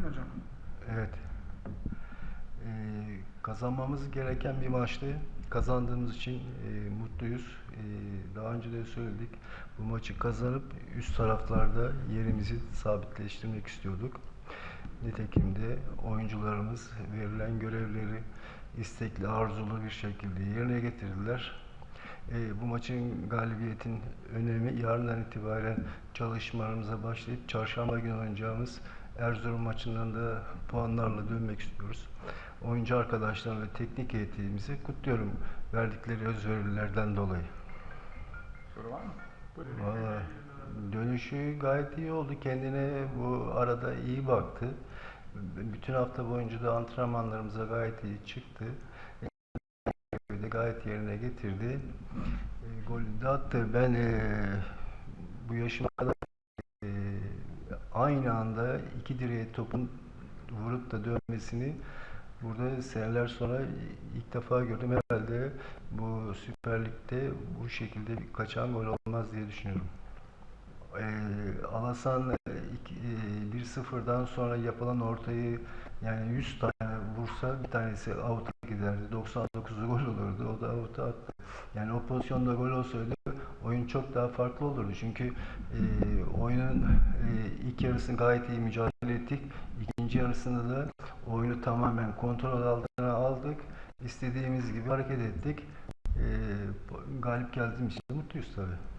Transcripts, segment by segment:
hocam? Evet. Ee, kazanmamız gereken bir maçtı. Kazandığımız için e, mutluyuz. Ee, daha önce de söyledik. Bu maçı kazanıp üst taraflarda yerimizi sabitleştirmek istiyorduk. Nitekim de oyuncularımız verilen görevleri istekli, arzulu bir şekilde yerine getirdiler. Ee, bu maçın galibiyetin önemi yarından itibaren çalışmalarımıza başlayıp çarşamba günü oynayacağımız Erzurum maçından da puanlarla dönmek istiyoruz. Oyuncu arkadaşlarım ve teknik heyetimizi kutluyorum verdikleri özverilerden dolayı. Soru var mı? Buyurun. Vallahi dönüşü gayet iyi oldu. Kendine bu arada iyi baktı. Bütün hafta boyunca da antrenmanlarımıza gayet iyi çıktı. de gayet yerine getirdi. E, golü de attı. Ben e, bu yaşıma kadar e, aynı anda iki direğe topun vurup da dönmesini burada seneler sonra ilk defa gördüm. Herhalde bu Süper Lig'de bu şekilde bir kaçan gol olmaz diye düşünüyorum. E, Alasan e, iki- e, 1-0'dan sonra yapılan ortayı yani 100 tane vursa bir tanesi out'a giderdi. 99'u gol olurdu. O da out'a. Yani o pozisyonda gol olsaydı oyun çok daha farklı olurdu. Çünkü e, oyunun e, ilk yarısını gayet iyi mücadele ettik. İkinci yarısında da oyunu tamamen kontrol altına aldık. İstediğimiz gibi hareket ettik. E, galip geldiğimiz için mutluyuz tabii.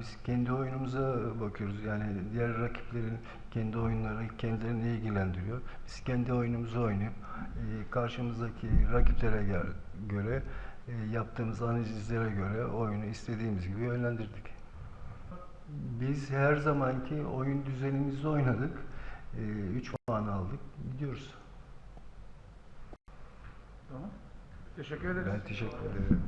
Biz kendi oyunumuza bakıyoruz. Yani diğer rakiplerin kendi oyunları kendilerini ilgilendiriyor. Biz kendi oyunumuzu oynayıp e, karşımızdaki rakiplere göre yaptığımız analizlere göre oyunu istediğimiz gibi yönlendirdik. Biz her zamanki oyun düzenimizde oynadık. 3 puan aldık. Gidiyoruz. Tamam. Teşekkür ederiz. Ben teşekkür ederim.